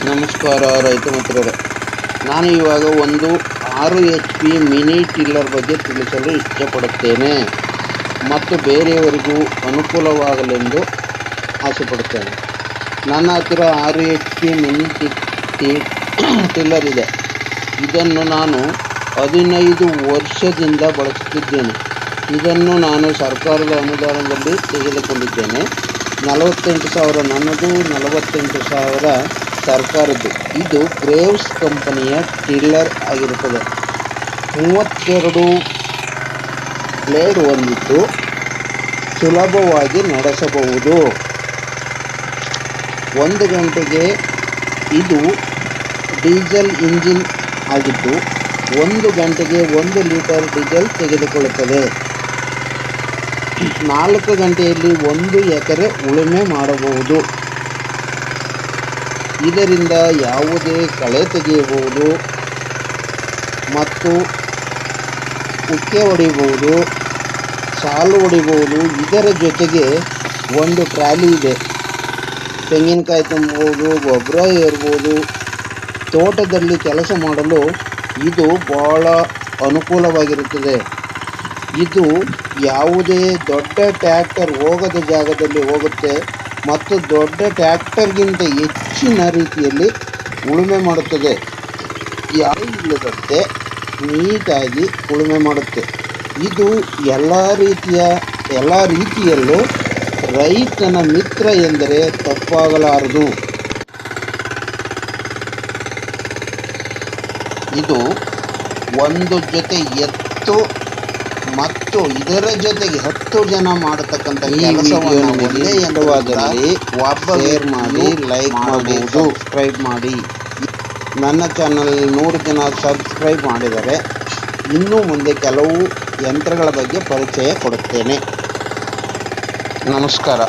ನಮಸ್ಕಾರ, ರೈತ ಮಿತ್ರರೇ. ನಾನು ಇವಾಗ ಒಂದು ಆರು ಎಚ್ ಪಿ ಮಿನಿ ಟಿಲ್ಲರ್ ಬಗ್ಗೆ ತಿಳಿಸಲು ಇಷ್ಟಪಡುತ್ತೇನೆ ಮತ್ತು ಬೇರೆಯವರಿಗೂ ಅನುಕೂಲವಾಗಲೆಂದು ಆಸೆಪಡುತ್ತೇನೆ. ನನ್ನ ಹತ್ತಿರ ಆರು ಎಚ್ ಪಿ ಮಿನಿ ಟಿಲ್ಲರ್ ಇದೆ. ಇದನ್ನು ನಾನು ಹದಿನೈದು ವರ್ಷದಿಂದ ಬಳಸುತ್ತಿದ್ದೇನೆ. ಇದನ್ನು ನಾನು ಸರ್ಕಾರದ ಅನುದಾನದಲ್ಲಿ ತೆಗೆದುಕೊಂಡಿದ್ದೇನೆ. ನಲವತ್ತೆಂಟು ಸಾವಿರ, ನನ್ನದು ನಲವತ್ತೆಂಟು ಸಾವಿರ ಸರ್ಕಾರದ್ದು ಇದು ಗ್ರೇವ್ಸ್ ಕಂಪನಿಯ ಟಿಲ್ಲರ್ ಆಗಿರುತ್ತದೆ. ಮೂವತ್ತೆರಡು ಬ್ಲೇಡ್ ಹೊಂದಿದ್ದು ಸುಲಭವಾಗಿ ನಡೆಸಬಹುದು. ಒಂದು ಗಂಟೆಗೆ ಇದು ಡೀಸೆಲ್ ಇಂಜಿನ್ ಆಗಿದ್ದು, ಒಂದು ಗಂಟೆಗೆ ಒಂದು ಲೀಟರ್ ಡೀಸೆಲ್ ತೆಗೆದುಕೊಳ್ಳುತ್ತದೆ. ನಾಲ್ಕು ಗಂಟೆಯಲ್ಲಿ ಒಂದು ಎಕರೆ ಉಳುಮೆ ಮಾಡಬಹುದು. ಇದರಿಂದ ಯಾವುದೇ ಕಳೆ ತೆಗೆಯಬಹುದು ಮತ್ತು ಉಕ್ಕೆ ಹೊಡಿಬಹುದು ಸಾಲು ಹೊಡಿಬಹುದು ಇದರ ಜೊತೆಗೆ ಒಂದು ಟ್ರಾಲಿ ಇದೆ. ತೆಂಗಿನಕಾಯಿ ತುಂಬಬಹುದು, ಗೊಬ್ಬರ ಏರ್ಬೋದು. ತೋಟದಲ್ಲಿ ಕೆಲಸ ಮಾಡಲು ಇದು ಬಹಳ ಅನುಕೂಲವಾಗಿರುತ್ತದೆ. ಇದು ಯಾವುದೇ ದೊಡ್ಡ ಟ್ಯಾಕ್ಟರ್ ಹೋಗದ ಜಾಗದಲ್ಲಿ ಹೋಗುತ್ತೆ. ಮತ್ತು ದೊಡ್ಡ ಟ್ರ್ಯಾಕ್ಟರ್ಗಿಂತ ಹೆಚ್ಚಿನ ರೀತಿಯಲ್ಲಿ ಉಳುಮೆ ಮಾಡುತ್ತದೆ. ಯಾರು ಇಲ್ಲದಂತೆ ನೀಟಾಗಿ ಉಳುಮೆ ಮಾಡುತ್ತೆ. ಇದು ಎಲ್ಲ ರೀತಿಯ, ಎಲ್ಲ ರೀತಿಯಲ್ಲೂ ರೈತನ ಮಿತ್ರ ಎಂದರೆ ತಪ್ಪಾಗಲಾರದು. ಇದು ಒಂದು ಜೊತೆ ಎತ್ತು ಮತ್ತು ಇದರ ಜೊತೆಗೆ ಹತ್ತು ಜನ ಮಾಡತಕ್ಕಂಥ ಕೆಲಸವನ್ನು ಒಬ್ಬ ಶೇರ್ ಮಾಡಿ ಲೈಕ್ ಮಾಡಿ ಸಬ್ಸ್ಕ್ರೈಬ್ ಮಾಡಿ. ನನ್ನ ಚಾನಲ್ ನೂರು ಜನ ಸಬ್ಸ್ಕ್ರೈಬ್ ಮಾಡಿದರೆ ಇನ್ನೂ ಮುಂದೆ ಕೆಲವು ಯಂತ್ರಗಳ ಬಗ್ಗೆ ಪರಿಚಯ ಕೊಡುತ್ತೇನೆ. ನಮಸ್ಕಾರ.